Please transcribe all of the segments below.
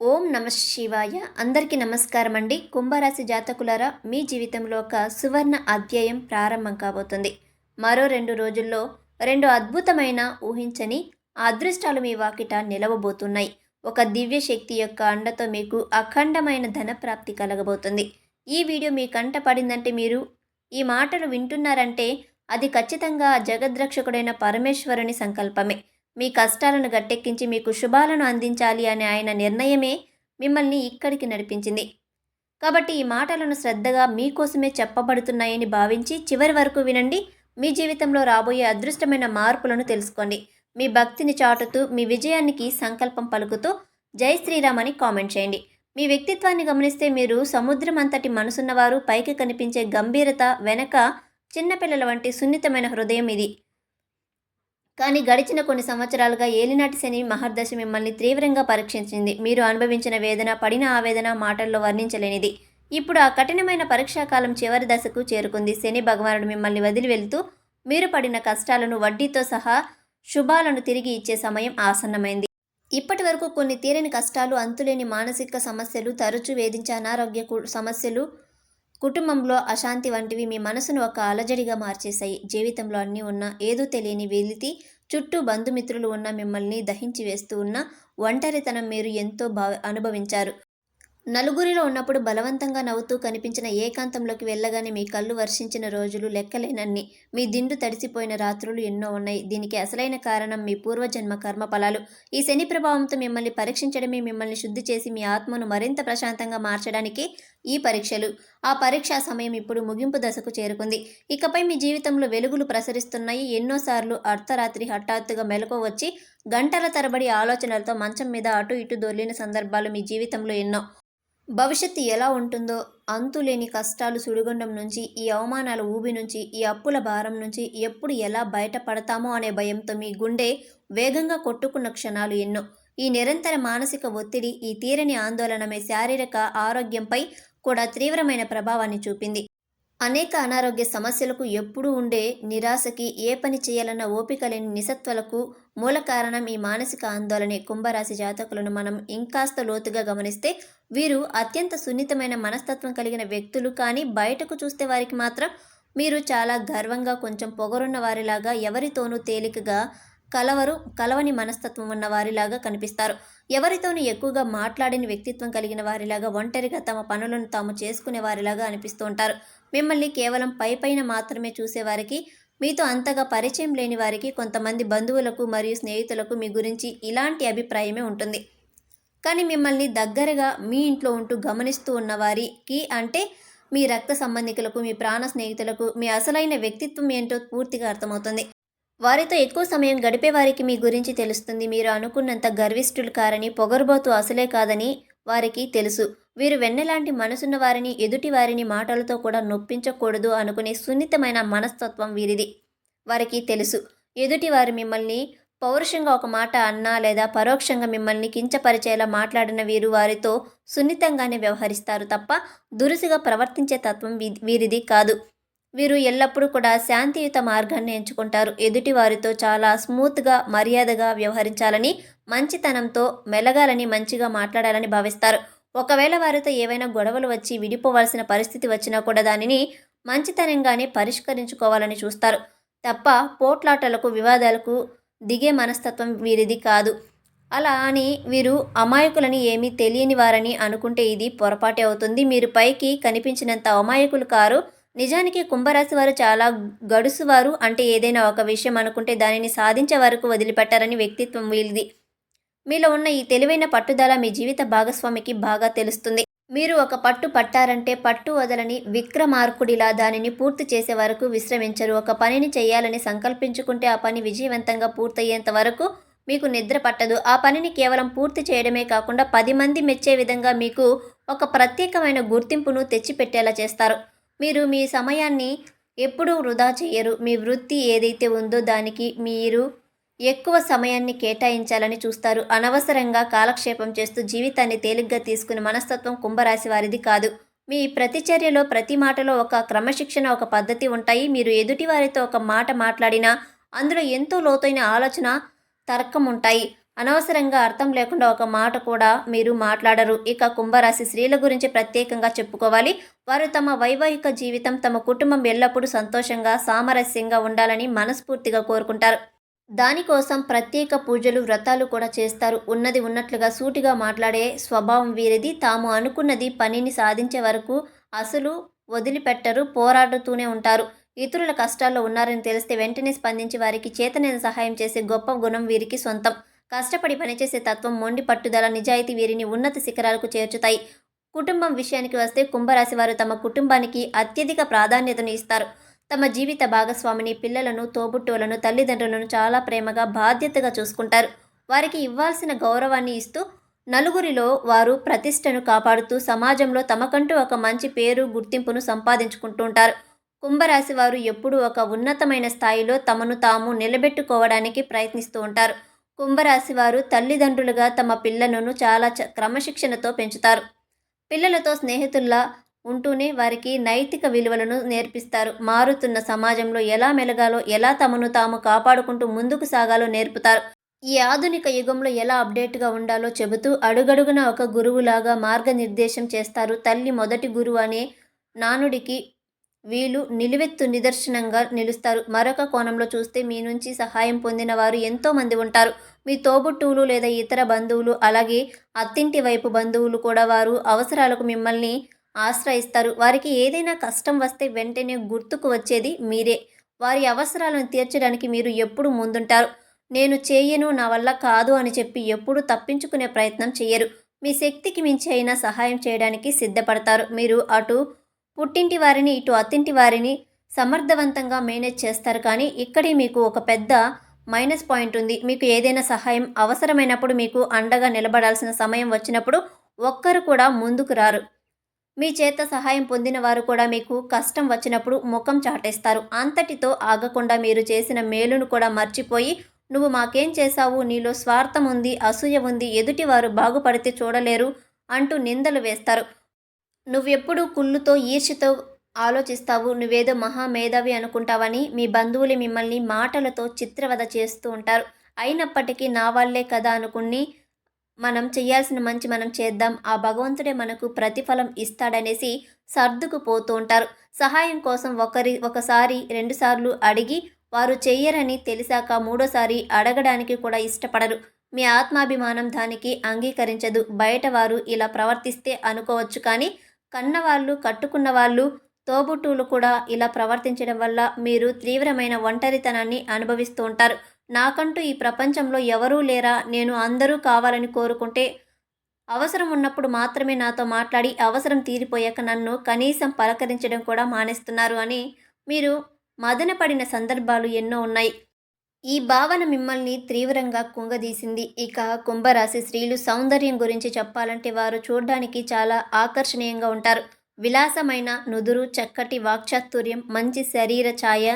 ఓం నమ శివాయ. అందరికీ నమస్కారం అండి కుంభరాశి జాతకులారా మీ జీవితంలో ఒక సువర్ణ అధ్యాయం ప్రారంభం కాబోతుంది. మరో రెండు రోజుల్లో రెండు అద్భుతమైన ఊహించని అదృష్టాలు మీ వాకిట నిలవబోతున్నాయి. ఒక దివ్య శక్తి యొక్క అండతో మీకు అఖండమైన ధన ప్రాప్తి కలగబోతుంది. ఈ వీడియో మీ కంట పడిందంటే మీరు ఈ మాటలు వింటున్నారంటే అది ఖచ్చితంగా జగద్రక్షకుడైన పరమేశ్వరుని సంకల్పమే. మీ కష్టాలను గట్టెక్కించి మీకు శుభాలను అందించాలి అనే ఆయన నిర్ణయమే మిమ్మల్ని ఇక్కడికి నడిపించింది. కాబట్టి ఈ మాటలను శ్రద్ధగా మీకోసమే చెప్పబడుతున్నాయని భావించి చివరి వరకు వినండి. మీ జీవితంలో రాబోయే అదృష్టమైన మార్పులను తెలుసుకోండి. మీ భక్తిని చాటుతూ మీ విజయానికి సంకల్పం పలుకుతూ జై శ్రీరామ్ అని కామెంట్ చేయండి. మీ వ్యక్తిత్వాన్ని గమనిస్తే మీరు సముద్రం అంతటి మనసున్నవారు పైకి కనిపించే గంభీరత వెనక చిన్నపిల్లల వంటి సున్నితమైన హృదయం ఇది. కానీ గడిచిన కొన్ని సంవత్సరాలుగా ఏలినాటి శని మహర్దశ మిమ్మల్ని తీవ్రంగా పరీక్షించింది. మీరు అనుభవించిన వేదన పడిన ఆవేదన మాటల్లో వర్ణించలేనిది. ఇప్పుడు ఆ కఠినమైన పరీక్షాకాలం చివరి దశకు చేరుకుంది. శని భగవానుడు మిమ్మల్ని వదిలి వెళ్తూ మీరు పడిన కష్టాలను వడ్డీతో సహా శుభాలను తిరిగి ఇచ్చే సమయం ఆసన్నమైంది. ఇప్పటి వరకు కొన్ని తీరని కష్టాలు అంతులేని మానసిక సమస్యలు తరచూ వేధించే అనారోగ్య కు- సమస్యలు కుటుంబంలో అశాంతి వంటివి మీ మనసును ఒక అలజడిగా మార్చేశాయి. జీవితంలో అన్నీ ఉన్న ఏదో తెలియని వెలితి చుట్టూ బంధుమిత్రులు ఉన్న మిమ్మల్ని దహించి వేస్తూ ఉన్న ఒంటరితనం మీరు ఎంతో భా అనుభవించారు. నలుగురిలో ఉన్నప్పుడు బలవంతంగా నవ్వుతూ కనిపించిన ఏకాంతంలోకి వెళ్ళగానే మీ కళ్ళు వర్షించిన రోజులు లెక్కలేనన్ని. మీ దిండు తడిసిపోయిన రాత్రులు ఎన్నో ఉన్నాయి. దీనికి అసలైన కారణం మీ పూర్వజన్మ కర్మ ఫలాలు. ఈ శని ప్రభావంతో మిమ్మల్ని పరీక్షించడమే మిమ్మల్ని శుద్ధి చేసి మీ ఆత్మను మరింత ప్రశాంతంగా మార్చడానికి ఈ పరీక్షలు. ఆ పరీక్షా సమయం ఇప్పుడు ముగింపు దశకు చేరుకుంది. ఇకపై మీ జీవితంలో వెలుగులు ప్రసరిస్తున్నాయి. ఎన్నోసార్లు అర్ధరాత్రి హఠాత్తుగా మెలకు వచ్చి గంటల తరబడి ఆలోచనలతో మంచం మీద అటు ఇటు దొర్లిన సందర్భాలు మీ జీవితంలో ఎన్నో. భవిష్యత్తు ఎలా ఉంటుందో అంతులేని కష్టాలు సుడిగుండం నుంచి ఈ అవమానాల ఊబి నుంచి ఈ అప్పుల భారం నుంచి ఎప్పుడు ఎలా బయటపడతామో అనే భయంతో మీ గుండె వేగంగా కొట్టుకున్న క్షణాలు ఎన్నో. ఈ నిరంతర మానసిక ఒత్తిడి ఈ తీరని ఆందోళన మీ శారీరక ఆరోగ్యంపై కూడా తీవ్రమైన ప్రభావాన్ని చూపింది. అనేక అనారోగ్య సమస్యలకు ఎప్పుడూ ఉండే నిరాశకి ఏ పని చేయాలన్న ఓపిక లేని నిసత్వలకు మూల కారణం ఈ మానసిక ఆందోళనే. కుంభరాశి జాతకులను మనం ఇంకాస్త లోతుగా గమనిస్తే వీరు అత్యంత సున్నితమైన మనస్తత్వం కలిగిన వ్యక్తులు కానీ బయటకు చూస్తే వారికి మాత్రం మీరు చాలా గర్వంగా కొంచెం పొగరున్న వారిలాగా ఎవరితోనూ తేలికగా కలవరు కలవని మనస్తత్వం ఉన్న వారిలాగా కనిపిస్తారు. ఎవరితోనూ ఎక్కువగా మాట్లాడని వ్యక్తిత్వం కలిగిన వారిలాగా ఒంటరిగా తమ పనులను తాము చేసుకునే వారిలాగా అనిపిస్తూ ఉంటారు. మిమ్మల్ని కేవలం పై పైన మాత్రమే చూసేవారికి మీతో అంతగా పరిచయం లేని వారికి కొంతమంది బంధువులకు మరియు స్నేహితులకు మీ గురించి ఇలాంటి అభిప్రాయమే ఉంటుంది. కానీ మిమ్మల్ని దగ్గరగా మీ ఇంట్లో ఉంటూ గమనిస్తూ ఉన్నవారికి అంటే మీ రక్త సంబంధికులకు మీ ప్రాణ స్నేహితులకు మీ అసలైన వ్యక్తిత్వం ఏంటో పూర్తిగా అర్థమవుతుంది. వారితో ఎక్కువ సమయం గడిపే వారికి మీ గురించి తెలుస్తుంది. మీరు అనుకున్నంత గర్విష్ఠులు కారని పొగరుబోతు అసలే కాదని వారికి తెలుసు. వీరు వెన్నెలాంటి మనసున్న వారిని ఎదుటి వారిని మాటలతో కూడా నొప్పించకూడదు అనుకునే సున్నితమైన మనస్తత్వం వీరిది. వారికి తెలుసు. ఎదుటి వారు మిమ్మల్ని పౌరుషంగా ఒక మాట అన్నా లేదా పరోక్షంగా మిమ్మల్ని కించపరిచేలా మాట్లాడిన వీరు వారితో సున్నితంగానే వ్యవహరిస్తారు తప్ప దురుసుగా ప్రవర్తించే తత్వం వీ- వీరిది కాదు. వీరు ఎల్లప్పుడూ కూడా శాంతియుత మార్గాన్ని ఎంచుకుంటారు. ఎదుటి వారితో చాలా స్మూత్గా మర్యాదగా వ్యవహరించాలని మంచితనంతో మెలగాలని మంచిగా మాట్లాడాలని భావిస్తారు. ఒకవేళ వారితో ఏవైనా గొడవలు వచ్చి విడిపోవాల్సిన పరిస్థితి వచ్చినా కూడా దానిని మంచితనంగానే పరిష్కరించుకోవాలని చూస్తారు. తప్ప పోట్లాటలకు వివాదాలకు దిగే మనస్తత్వం వీరిది కాదు. అలా అని వీరు అమాయకులని ఏమీ తెలియని వారని అనుకుంటే ఇది పొరపాటే అవుతుంది. మీరు పైకి కనిపించినంత అమాయకులు కారు నిజానికి కుంభరాశి వారు చాలా గడుసువారు. అంటే ఏదైనా ఒక విషయం అనుకుంటే దానిని సాధించే వరకు వదిలిపెట్టారని వ్యక్తిత్వం వీరిది మీలో ఉన్న ఈ తెలివైన పట్టుదల మీ జీవిత భాగస్వామికి బాగా తెలుస్తుంది. మీరు ఒక పట్టు పట్టారంటే పట్టు వదలని విక్రమార్కుడిలా దానిని పూర్తి చేసే వరకు విశ్రమించరు. ఒక పనిని చేయాలని సంకల్పించుకుంటే ఆ పని విజయవంతంగా పూర్తయ్యేంత వరకు మీకు నిద్ర పట్టదు. ఆ పనిని కేవలం పూర్తి చేయడమే కాకుండా పది మంది మెచ్చే విధంగా మీకు ఒక ప్రత్యేకమైన గుర్తింపును తెచ్చిపెట్టేలా చేస్తారు. మీరు మీ సమయాన్ని ఎప్పుడూ వృధా చేయరు. మీ వృత్తి ఏదైతే ఉందో దానికి మీరు ఎక్కువ సమయాన్ని కేటాయించాలని చూస్తారు. అనవసరంగా కాలక్షేపం చేస్తూ జీవితాన్ని తేలిగ్గా తీసుకునే మనస్తత్వం కుంభరాశి వారిది కాదు. మీ ప్రతిచర్యలో ప్రతి మాటలో ఒక క్రమశిక్షణ ఒక పద్ధతి ఉంటాయి. మీరు ఎదుటి వారితో ఒక మాట మాట్లాడినా అందులో ఎంతో లోతైన ఆలోచన తర్కం ఉంటాయి. అనవసరంగా అర్థం లేకుండా ఒక మాట కూడా మీరు మాట్లాడరు. ఇక కుంభరాశి స్త్రీల గురించి ప్రత్యేకంగా చెప్పుకోవాలి. వారు తమ వైవాహిక జీవితం తమ కుటుంబం ఎల్లప్పుడూ సంతోషంగా సామరస్యంగా ఉండాలని మనస్ఫూర్తిగా కోరుకుంటారు. దానికోసం ప్రత్యేక పూజలు వ్రతాలు కూడా చేస్తారు. ఉన్నది ఉన్నట్లుగా సూటిగా మాట్లాడే స్వభావం వీరిది. తాము అనుకున్నది పనిని సాధించే వరకు అసలు వదిలిపెట్టరు పోరాడుతూనే ఉంటారు. ఇతరుల కష్టాల్లో ఉన్నారని తెలిస్తే వెంటనే స్పందించి వారికి చేతనైన సహాయం చేసే గొప్ప గుణం వీరికి సొంతం. కష్టపడి పనిచేసే తత్వం మొండి పట్టుదల నిజాయితీ వీరిని ఉన్నత శిఖరాలకు చేర్చుతాయి. కుటుంబం విషయానికి వస్తే కుంభరాశి వారు తమ కుటుంబానికి అత్యధిక ప్రాధాన్యతను ఇస్తారు. తమ జీవిత భాగస్వామిని పిల్లలను తోబుట్టువులను తల్లిదండ్రులను చాలా ప్రేమగా బాధ్యతగా చూసుకుంటారు. వారికి ఇవ్వాల్సిన గౌరవాన్ని ఇస్తూ నలుగురిలో వారు ప్రతిష్టను కాపాడుతూ సమాజంలో తమకంటూ ఒక మంచి పేరు గుర్తింపును సంపాదించుకుంటూ ఉంటారు. కుంభరాశి వారు ఎప్పుడూ ఒక ఉన్నతమైన స్థాయిలో తమను తాము నిలబెట్టుకోవడానికి ప్రయత్నిస్తూ ఉంటారు. కుంభరాశి వారు తల్లిదండ్రులుగా తమ పిల్లలను చాలా చ- క్రమశిక్షణతో పెంచుతారు. పిల్లలతో స్నేహితుల్లా ఉంటూనే వారికి నైతిక విలువలను నేర్పిస్తారు. మారుతున్న సమాజంలో ఎలా మెలగాలో ఎలా తమను తాము కాపాడుకుంటూ ముందుకు సాగాలో నేర్పుతారు. ఈ ఆధునిక యుగంలో ఎలా అప్డేట్గా ఉండాలో చెబుతూ అడుగడుగున ఒక గురువులాగా మార్గనిర్దేశం చేస్తారు. తల్లి మొదటి గురువు అనే నానుడికి వీళ్ళు నిలువెత్తు నిదర్శనంగా నిలుస్తారు. మరొక కోణంలో చూస్తే మీ నుంచి సహాయం పొందిన వారు ఎంతోమంది ఉంటారు. మీ తోబుట్టువులు లేదా ఇతర బంధువులు అలాగే అత్తింటి వైపు బంధువులు కూడా వారు అవసరాలకు మిమ్మల్ని ఆశ్రయిస్తారు. వారికి ఏదైనా కష్టం వస్తే వెంటనే గుర్తుకు వచ్చేది మీరే. వారి అవసరాలను తీర్చడానికి మీరు ఎప్పుడు ముందుంటారు. నేను చేయను నా వల్ల కాదు అని చెప్పి ఎప్పుడూ తప్పించుకునే ప్రయత్నం చేయరు మీ శక్తికి మించి అయినా సహాయం చేయడానికి సిద్ధపడతారు. మీరు అటు పుట్టింటి వారిని ఇటు అత్తింటి వారిని సమర్థవంతంగా మేనేజ్ చేస్తారు. కానీ ఇక్కడే మీకు ఒక పెద్ద మైనస్ పాయింట్ ఉంది. మీకు ఏదైనా సహాయం అవసరమైనప్పుడు మీకు అండగా నిలబడాల్సిన సమయం వచ్చినప్పుడు ఒక్కరు కూడా ముందుకు రారు. మీ చేత సహాయం పొందిన వారు కూడా మీకు కష్టం వచ్చినప్పుడు ముఖం చాటేస్తారు. అంతటితో ఆగకుండా మీరు చేసిన మేలును కూడా మర్చిపోయి నువ్వు మాకేం చేశావు? నీలో స్వార్థం ఉంది అసూయ ఉంది ఎదుటివారు బాగుపడితే చూడలేరు అంటూ నిందలు వేస్తారు. నువ్వెప్పుడు కుళ్ళుతో ఈర్ష్యతో ఆలోచిస్తావు? నువ్వేదో మహామేధావి అనుకుంటావని మీ బంధువులు మిమ్మల్ని మాటలతో చిత్రవద చేస్తూ ఉంటారు. అయినప్పటికీ నా వాళ్ళే కదా అనుకుని మనం చేయాల్సిన మంచి మనం చేద్దాం. ఆ భగవంతుడే మనకు ప్రతిఫలం ఇస్తాడనేసి సర్దుకుపోతూ ఉంటారు సహాయం కోసం ఒకరి ఒకసారి రెండుసార్లు అడిగి వారు చెయ్యరని తెలిసాక మూడోసారి అడగడానికి కూడా ఇష్టపడరు. మీ ఆత్మాభిమానం దానికి అంగీకరించదు. బయట వారు ఇలా ప్రవర్తిస్తే అనుకోవచ్చు కానీ కన్నవాళ్ళు కట్టుకున్న వాళ్ళు తోబుట్టువులు కూడా ఇలా ప్రవర్తించడం వల్ల మీరు తీవ్రమైన ఒంటరితనాన్ని అనుభవిస్తూ ఉంటారు. నాకంటూ ఈ ప్రపంచంలో ఎవరూ లేరా? నేను అందరూ కావాలని కోరుకుంటే అవసరం ఉన్నప్పుడు మాత్రమే నాతో మాట్లాడి అవసరం తీరిపోయాక నన్ను కనీసం పలకరించడం కూడా మానేస్తున్నారు అని మీరు మదనపడిన సందర్భాలు ఎన్నో ఉన్నాయి. ఈ భావన మిమ్మల్ని తీవ్రంగా కుంగదీసింది. ఇక కుంభరాశి స్త్రీలు సౌందర్యం గురించి చెప్పాలంటే వారు చూడడానికి చాలా ఆకర్షణీయంగా ఉంటారు. విలాసమైన నుదురు చక్కటి వాక్చాతుర్యం మంచి శరీర ఛాయ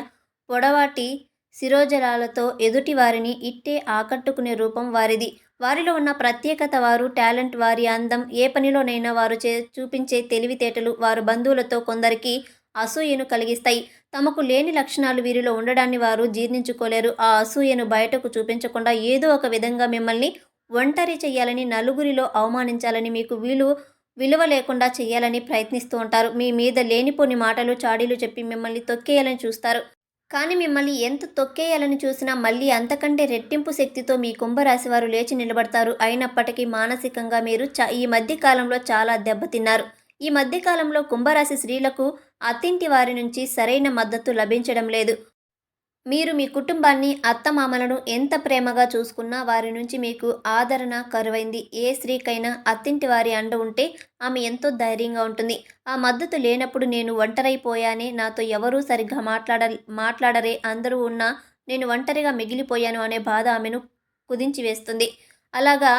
పొడవాటి శిరోజలాలతో ఎదుటి వారిని ఇట్టే ఆకట్టుకునే రూపం వారిది. వారిలో ఉన్న ప్రత్యేకత వారు టాలెంట్ వారి అందం ఏ పనిలోనైనా వారు చే చూపించే తెలివితేటలు వారు బంధువులతో కొందరికి అసూయను కలిగిస్తాయి. తమకు లేని లక్షణాలు వీరిలో ఉండడాన్ని వారు జీర్ణించుకోలేరు. ఆ అసూయను బయటకు చూపించకుండా ఏదో ఒక విధంగా మిమ్మల్ని ఒంటరి చేయాలని నలుగురిలో అవమానించాలని మీకు వీలు విలువ లేకుండా చేయాలని ప్రయత్నిస్తూ ఉంటారు. మీ మీద లేనిపోని మాటలు చాడీలు చెప్పి మిమ్మల్ని తొక్కేయాలని చూస్తారు. కానీ మిమ్మల్ని ఎంత తొక్కేయాలని చూసినా మళ్ళీ అంతకంటే రెట్టింపు శక్తితో మీ కుంభరాశి వారు లేచి నిలబడతారు. అయినప్పటికీ మానసికంగా మీరు చ ఈ మధ్యకాలంలో చాలా దెబ్బతిన్నారు. ఈ మధ్యకాలంలో కుంభరాశి స్త్రీలకు అత్తింటి వారి నుంచి సరైన మద్దతు లభించడం లేదు. మీరు మీ కుటుంబాన్ని అత్తమామలను ఎంత ప్రేమగా చూసుకున్నా వారి నుంచి మీకు ఆదరణ కరువైంది. ఏ స్త్రీకైనా అత్తింటి వారి అండ ఉంటే ఆమె ఎంతో ధైర్యంగా ఉంటుంది. ఆ మద్దతు లేనప్పుడు నేను ఒంటరైపోయానే నాతో ఎవరూ సరిగ్గా మాట్లాడ మాట్లాడరే అందరూ ఉన్నా నేను ఒంటరిగా మిగిలిపోయాను అనే బాధ ఆమెను కుదించి వేస్తుంది అలాగా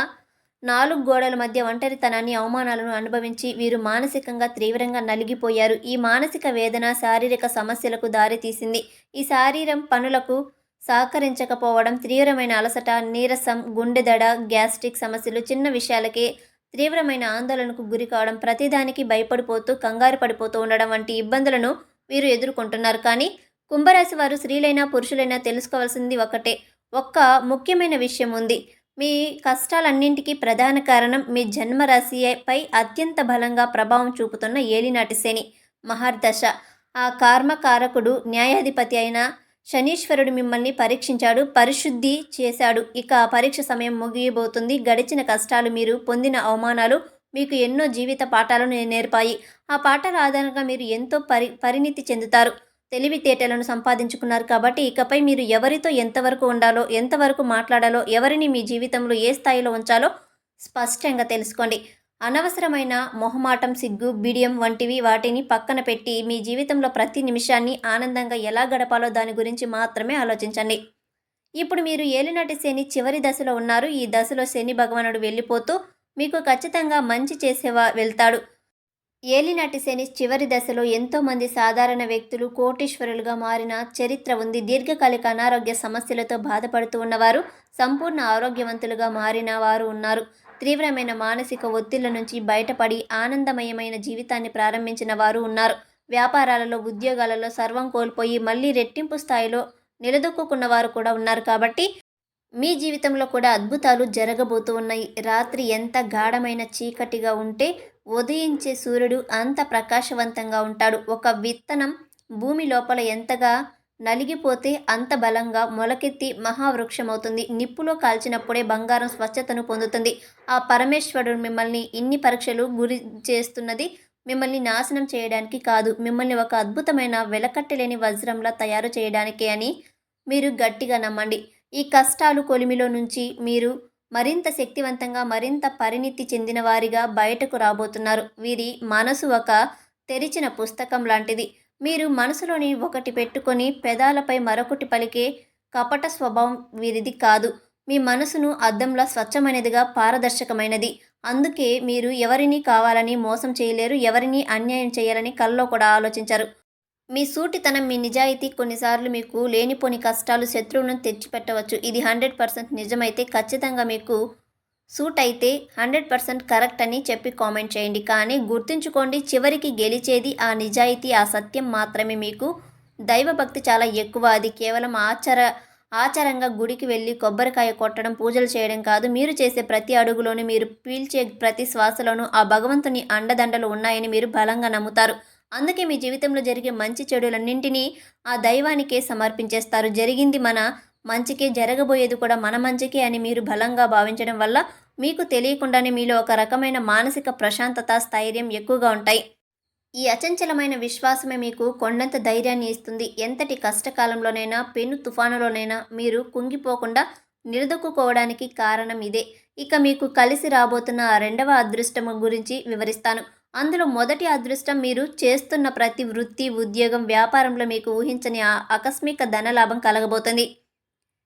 నాలుగు గోడల మధ్య ఒంటరితనాన్ని అవమానాలను అనుభవించి వీరు మానసికంగా తీవ్రంగా నలిగిపోయారు. ఈ మానసిక వేదన శారీరక సమస్యలకు దారితీసింది. ఈ శారీరం పనులకు సహకరించకపోవడం తీవ్రమైన అలసట నీరసం గుండెదడ గ్యాస్ట్రిక్ సమస్యలు చిన్న విషయాలకే తీవ్రమైన ఆందోళనకు గురి కావడం ప్రతిదానికి భయపడిపోతూ కంగారు పడిపోతూ ఉండడం వంటి ఇబ్బందులను వీరు ఎదుర్కొంటున్నారు. కానీ కుంభరాశి వారు స్త్రీలైనా పురుషులైనా తెలుసుకోవాల్సింది ఒకటే. ఒక్క ముఖ్యమైన విషయం ఉంది. మీ కష్టాలన్నింటికీ ప్రధాన కారణం మీ జన్మరాశిపై అత్యంత బలంగా ప్రభావం చూపుతున్న ఏలినాటి శని మహర్దశ. ఆ కర్మకారకుడు న్యాయాధిపతి అయిన శనీశ్వరుడు మిమ్మల్ని పరీక్షించాడు పరిశుద్ధి చేశాడు. ఇక ఆ పరీక్ష సమయం ముగియబోతుంది. గడిచిన కష్టాలు మీరు పొందిన అవమానాలు మీకు ఎన్నో జీవిత పాఠాలను నేర్పాయి. ఆ పాఠాల ఆధారంగా మీరు ఎంతో పరి పరిణితి చెందుతారు. తెలివితేటలను సంపాదించుకున్నారు కాబట్టి ఇకపై మీరు ఎవరితో ఎంతవరకు ఉండాలో ఎంతవరకు మాట్లాడాలో ఎవరిని మీ జీవితంలో ఏ స్థాయిలో ఉంచాలో స్పష్టంగా తెలుసుకోండి. అనవసరమైన మొహమాటం సిగ్గు బిడియం వంటివి వాటిని పక్కన పెట్టి మీ జీవితంలో ప్రతి నిమిషాన్ని ఆనందంగా ఎలా గడపాలో దాని గురించి మాత్రమే ఆలోచించండి. ఇప్పుడు మీరు ఏలినాటి శని చివరి దశలో ఉన్నారు. ఈ దశలో శని భగవానుడు వెళ్ళిపోతూ మీకు ఖచ్చితంగా మంచి చేసేవా వెళ్తాడు. ఏలినాటి శని చివరి దశలో ఎంతోమంది సాధారణ వ్యక్తులు కోటీశ్వరులుగా మారిన చరిత్ర ఉంది. దీర్ఘకాలిక అనారోగ్య సమస్యలతో బాధపడుతూ ఉన్నవారు సంపూర్ణ ఆరోగ్యవంతులుగా మారిన వారు ఉన్నారు. తీవ్రమైన మానసిక ఒత్తిళ్ళ నుంచి బయటపడి ఆనందమయమైన జీవితాన్ని ప్రారంభించిన వారు ఉన్నారు. వ్యాపారాలలో ఉద్యోగాలలో సర్వం కోల్పోయి మళ్ళీ రెట్టింపు స్థాయిలో నిలదొక్కున్న వారు కూడా ఉన్నారు కాబట్టి మీ జీవితంలో కూడా అద్భుతాలు జరగబోతూ ఉన్నాయి. రాత్రి ఎంత గాఢమైన చీకటిగా ఉంటే ఉదయించే సూర్యుడు అంత ప్రకాశవంతంగా ఉంటాడు. ఒక విత్తనం భూమి లోపల ఎంతగా నలిగిపోతే అంత బలంగా మొలకెత్తి మహావృక్షమవుతుంది. నిప్పులో కాల్చినప్పుడే బంగారం స్వచ్ఛతను పొందుతుంది. ఆ పరమేశ్వరుడు మిమ్మల్ని ఇన్ని పరీక్షలు గురి చేస్తున్నది మిమ్మల్ని నాశనం చేయడానికి కాదు. మిమ్మల్ని ఒక అద్భుతమైన వెలకట్టలేని వజ్రంలా తయారు చేయడానికే అని మీరు గట్టిగా నమ్మండి. ఈ కష్టాలు కొలిమిలో నుంచి మీరు మరింత శక్తివంతంగా మరింత పరిణితి చెందిన వారిగా బయటకు రాబోతున్నారు. వీరి మనసు ఒక తెరిచిన పుస్తకం లాంటిది. మీరు మనసులోని ఒకటి పెట్టుకొని పెదాలపై మరొకటి పలికే కపట స్వభావం వీరిది కాదు. మీ మనసును అద్దంలా స్వచ్ఛమైనదిగా పారదర్శకమైనది. అందుకే మీరు ఎవరిని కావాలని మోసం చేయలేరు ఎవరిని అన్యాయం చేయాలని కల్లో కూడా ఆలోచించరు. మీ సూటితనం మీ నిజాయితీ కొన్నిసార్లు మీకు లేనిపోని కష్టాలు శత్రువులను తెచ్చిపెట్టవచ్చు. ఇది హండ్రెడ్ పర్సెంట్ నిజమైతే ఖచ్చితంగా మీకు సూట్ అయితే హండ్రెడ్ పర్సెంట్ కరెక్ట్ అని చెప్పి కామెంట్ చేయండి. కానీ గుర్తుంచుకోండి చివరికి గెలిచేది ఆ నిజాయితీ ఆ సత్యం మాత్రమే మీకు. దైవభక్తి చాలా ఎక్కువ. అది కేవలం ఆచార ఆచారంగా గుడికి వెళ్ళి కొబ్బరికాయ కొట్టడం పూజలు చేయడం కాదు. మీరు చేసే ప్రతి అడుగులోనూ మీరు పీల్చే ప్రతి శ్వాసలోనూ ఆ భగవంతుని అండదండలు ఉన్నాయని మీరు బలంగా నమ్ముతారు. అందుకే మీ జీవితంలో జరిగే మంచి చెడులన్నింటినీ ఆ దైవానికే సమర్పించేస్తారు. జరిగింది మన మంచికే జరగబోయేది కూడా మన మంచికే అని మీరు బలంగా భావించడం వల్ల మీకు తెలియకుండానే మీలో ఒక రకమైన మానసిక ప్రశాంతత స్థైర్యం ఎక్కువగా ఉంటాయి. ఈ అచంచలమైన విశ్వాసమే మీకు కొండంత ధైర్యాన్ని ఇస్తుంది. ఎంతటి కష్టకాలంలోనైనా పెను తుఫానులోనైనా మీరు కుంగిపోకుండా నిలదొక్కుకోవడానికి కారణం ఇదే. ఇక మీకు కలిసి రాబోతున్న ఆ రెండవ అదృష్టం గురించి వివరిస్తాను. అందులో మొదటి అదృష్టం మీరు చేస్తున్న ప్రతి వృత్తి ఉద్యోగం వ్యాపారంలో మీకు ఊహించని ఆ ఆకస్మిక ధనలాభం కలగబోతుంది.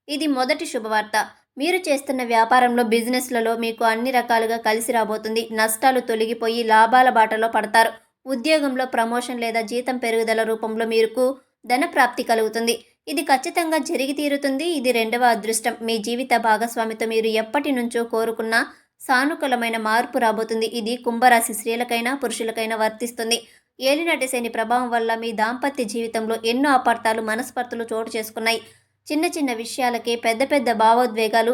ఇది మొదటి శుభవార్త. మీరు చేస్తున్న వ్యాపారంలో బిజినెస్లలో మీకు అన్ని రకాలుగా కలిసి రాబోతుంది. నష్టాలు తొలగిపోయి లాభాల బాటలో పడతారు. ఉద్యోగంలో ప్రమోషన్ లేదా జీతం పెరుగుదల రూపంలో మీకు ధన ప్రాప్తి కలుగుతుంది. ఇది ఖచ్చితంగా జరిగి తీరుతుంది. ఇది రెండవ అదృష్టం. మీ జీవిత భాగస్వామితో మీరు ఎప్పటి నుంచో కోరుకున్న సానుకూలమైన మార్పు రాబోతుంది. ఇది కుంభరాశి స్త్రీలకైనా పురుషులకైనా వర్తిస్తుంది. ఏలినాటి శని ప్రభావం వల్ల మీ దాంపత్య జీవితంలో ఎన్నో అపార్థాలు మనస్పర్ధలు చోటు చేసుకున్నాయి. చిన్న చిన్న విషయాలకే పెద్ద పెద్ద భావోద్వేగాలు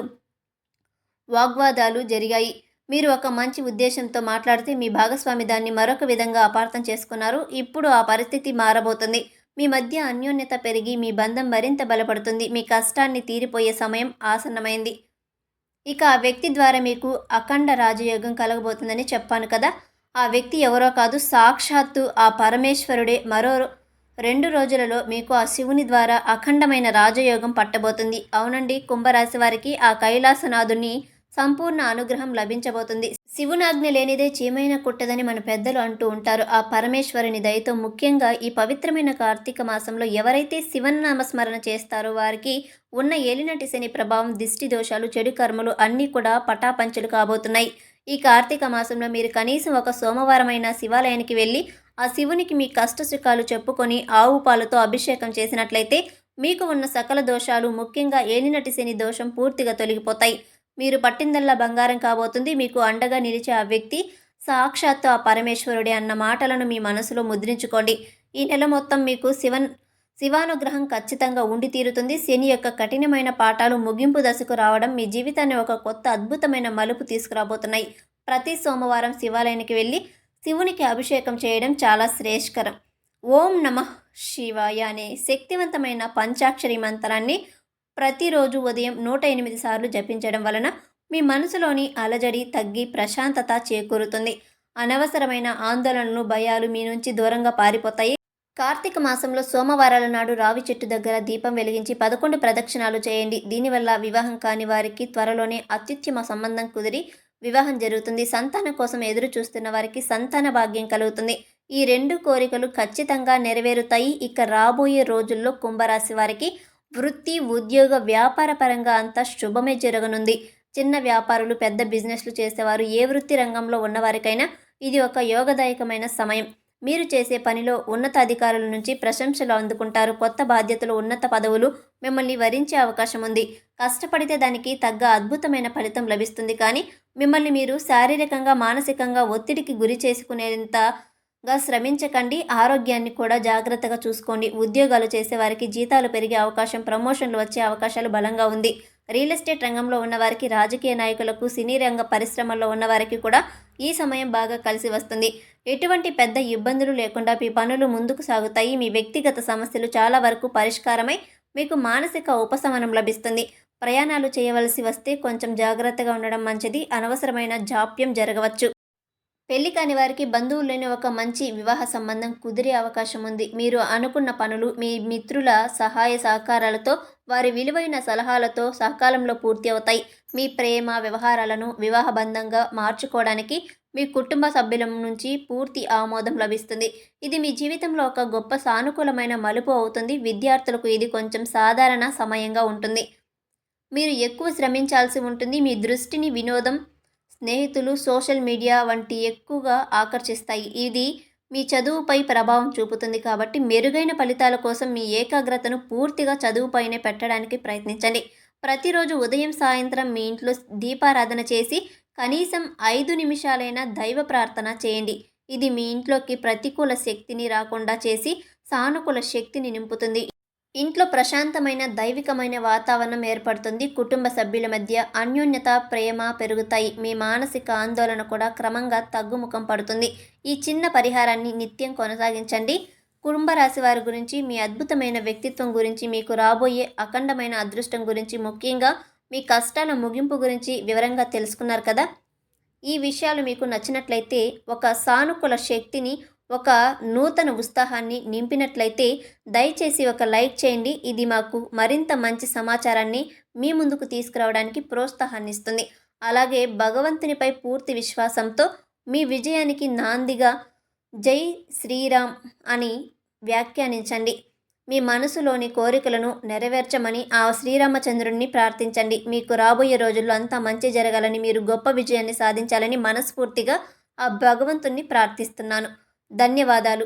వాగ్వాదాలు జరిగాయి. మీరు ఒక మంచి ఉద్దేశంతో మాట్లాడితే మీ భాగస్వామి దాన్ని మరొక విధంగా అపార్థం చేసుకున్నారు. ఇప్పుడు ఆ పరిస్థితి మారబోతుంది. మీ మధ్య అన్యోన్యత పెరిగి మీ బంధం మరింత బలపడుతుంది. మీ కష్టాన్ని తీరిపోయే సమయం ఆసన్నమైంది. ఇక ఆ వ్యక్తి ద్వారా మీకు అఖండ రాజయోగం కలగబోతుందని చెప్పాను కదా. ఆ వ్యక్తి ఎవరో కాదు సాక్షాత్తు ఆ పరమేశ్వరుడే. మరో రెండు రోజులలో మీకు ఆ శివుని ద్వారా అఖండమైన రాజయోగం పట్టబోతుంది. అవునండి కుంభరాశి వారికి ఆ కైలాసనాథుని సంపూర్ణ అనుగ్రహం లభించబోతుంది. శివునాజ్ఞ లేనిదే చీమైన కుట్టదని మన పెద్దలు అంటూ ఉంటారు. ఆ పరమేశ్వరుని దయతో ముఖ్యంగా ఈ పవిత్రమైన కార్తీక మాసంలో ఎవరైతే శివనామస్మరణ చేస్తారో వారికి ఉన్న ఏలినటి శని ప్రభావం దిష్టి దోషాలు చెడు కర్మలు అన్నీ కూడా పటాపంచలు కాబోతున్నాయి. ఈ కార్తీక మాసంలో మీరు కనీసం ఒక సోమవారమైన శివాలయానికి వెళ్ళి ఆ శివునికి మీ కష్ట సుఖాలు చెప్పుకొని ఆవు పాలతో అభిషేకం చేసినట్లయితే మీకు ఉన్న సకల దోషాలు ముఖ్యంగా ఏలినటి శని దోషం పూర్తిగా తొలగిపోతాయి. మీరు పట్టిందల్లా బంగారం కాబోతుంది. మీకు అండగా నిలిచే ఆ వ్యక్తి సాక్షాత్తు ఆ పరమేశ్వరుడే అన్న మాటలను మీ మనసులో ముద్రించుకోండి. ఈ నెల మొత్తం మీకు శివన్ శివానుగ్రహం ఖచ్చితంగా ఉండి తీరుతుంది. శని యొక్క కఠినమైన పాఠాలు ముగింపు దశకు రావడం మీ జీవితాన్ని ఒక కొత్త అద్భుతమైన మలుపు తీసుకురాబోతున్నాయి. ప్రతి సోమవారం శివాలయానికి వెళ్ళి శివునికి అభిషేకం చేయడం చాలా శ్రేష్కరం ఓం నమ శివాయ అనే శక్తివంతమైన పంచాక్షరి మంత్రాన్ని ప్రతిరోజు ఉదయం నూట ఎనిమిది సార్లు జపించడం వలన మీ మనసులోని అలజడి తగ్గి ప్రశాంతత చేకూరుతుంది. అనవసరమైన ఆందోళనలు భయాలు మీ నుంచి దూరంగా పారిపోతాయి. కార్తీక మాసంలో సోమవారాల నాడు రావి చెట్టు దగ్గర దీపం వెలిగించి పదకొండు ప్రదక్షిణాలు చేయండి. దీనివల్ల వివాహం కాని వారికి త్వరలోనే అత్యుత్తమ సంబంధం కుదిరి వివాహం జరుగుతుంది. సంతానం కోసం ఎదురు చూస్తున్న వారికి సంతాన భాగ్యం కలుగుతుంది. ఈ రెండు కోరికలు ఖచ్చితంగా నెరవేరుతాయి. ఇక రాబోయే రోజుల్లో కుంభరాశి వారికి వృత్తి ఉద్యోగ వ్యాపార పరంగా అంతా శుభమే జరగనుంది. చిన్న వ్యాపారులు పెద్ద బిజినెస్లు చేసేవారు ఏ వృత్తి రంగంలో ఉన్నవారికైనా ఇది ఒక యోగదాయకమైన సమయం. మీరు చేసే పనిలో ఉన్నతాధికారుల నుంచి ప్రశంసలు అందుకుంటారు. కొత్త బాధ్యతలు ఉన్నత పదవులు మిమ్మల్ని వరించే అవకాశం ఉంది. కష్టపడితే దానికి తగ్గ అద్భుతమైన ఫలితం లభిస్తుంది. కానీ మిమ్మల్ని మీరు శారీరకంగా మానసికంగా ఒత్తిడికి గురి చేసుకునేంత గా శ్రమించకండి. ఆరోగ్యాన్ని కూడా జాగ్రత్తగా చూసుకోండి. ఉద్యోగాలు చేసేవారికి జీతాలు పెరిగే అవకాశం ప్రమోషన్లు వచ్చే అవకాశాలు బలంగా ఉంది. రియల్ ఎస్టేట్ రంగంలో ఉన్నవారికి రాజకీయ నాయకులకు సినీ రంగ పరిశ్రమల్లో ఉన్నవారికి కూడా ఈ సమయం బాగా కలిసి వస్తుంది. ఎటువంటి పెద్ద ఇబ్బందులు లేకుండా మీ పనులు ముందుకు సాగుతాయి. మీ వ్యక్తిగత సమస్యలు చాలా వరకు పరిష్కారమై మీకు మానసిక ఉపశమనం లభిస్తుంది. ప్రయాణాలు చేయవలసి వస్తే కొంచెం జాగ్రత్తగా ఉండడం మంచిది. అనవసరమైన జాప్యం జరగవచ్చు. పెళ్ళి కాని వారికి బంధువులు లేని ఒక మంచి వివాహ సంబంధం కుదిరే అవకాశం ఉంది. మీరు అనుకున్న పనులు మీ మిత్రుల సహాయ సహకారాలతో వారి విలువైన సలహాలతో సహకాలంలో పూర్తి అవుతాయి. మీ ప్రేమ వ్యవహారాలను వివాహబంధంగా మార్చుకోవడానికి మీ కుటుంబ సభ్యుల నుంచి పూర్తి ఆమోదం లభిస్తుంది. ఇది మీ జీవితంలో ఒక గొప్ప సానుకూలమైన మలుపు అవుతుంది. విద్యార్థులకు ఇది కొంచెం సాధారణ సమయంగా ఉంటుంది. మీరు ఎక్కువ శ్రమించాల్సి ఉంటుంది. మీ దృష్టిని వినోదం స్నేహితులు సోషల్ మీడియా వంటి ఎక్కువగా ఆకర్షిస్తాయి. ఇది మీ చదువుపై ప్రభావం చూపుతుంది కాబట్టి మెరుగైన ఫలితాల కోసం మీ ఏకాగ్రతను పూర్తిగా చదువుపైనే పెట్టడానికి ప్రయత్నించండి. ప్రతిరోజు ఉదయం సాయంత్రం మీ ఇంట్లో దీపారాధన చేసి కనీసం ఐదు నిమిషాలైనా దైవ ప్రార్థన చేయండి. ఇది మీ ఇంట్లోకి ప్రతికూల శక్తిని రాకుండా చేసి సానుకూల శక్తిని నింపుతుంది. ఇంట్లో ప్రశాంతమైన దైవికమైన వాతావరణం ఏర్పడుతుంది. కుటుంబ సభ్యుల మధ్య అన్యోన్యత ప్రేమ పెరుగుతాయి. మీ మానసిక ఆందోళన కూడా క్రమంగా తగ్గుముఖం పడుతుంది. ఈ చిన్న పరిహారాన్ని నిత్యం కొనసాగించండి. కుంభరాశి వారి గురించి మీ అద్భుతమైన వ్యక్తిత్వం గురించి మీకు రాబోయే అఖండమైన అదృష్టం గురించి ముఖ్యంగా మీ కష్టాల ముగింపు గురించి వివరంగా తెలుసుకున్నారు కదా? ఈ విషయాలు మీకు నచ్చినట్లయితే ఒక సానుకూల శక్తిని ఒక నూతన ఉత్సాహాన్ని నింపినట్లయితే దయచేసి ఒక లైక్ చేయండి. ఇది మాకు మరింత మంచి సమాచారాన్ని మీ ముందుకు తీసుకురావడానికి ప్రోత్సాహాన్ని ఇస్తుంది అలాగే భగవంతునిపై పూర్తి విశ్వాసంతో మీ విజయానికి నాందిగా జై శ్రీరామ్ అని వ్యాఖ్యానించండి. మీ మనసులోని కోరికలను నెరవేర్చమని ఆ శ్రీరామచంద్రుణ్ణి ప్రార్థించండి. మీకు రాబోయే రోజుల్లో అంతా మంచి జరగాలని మీరు గొప్ప విజయాన్ని సాధించాలని మనస్ఫూర్తిగా ఆ భగవంతుణ్ణి ప్రార్థిస్తున్నాను. ధన్యవాదాలు.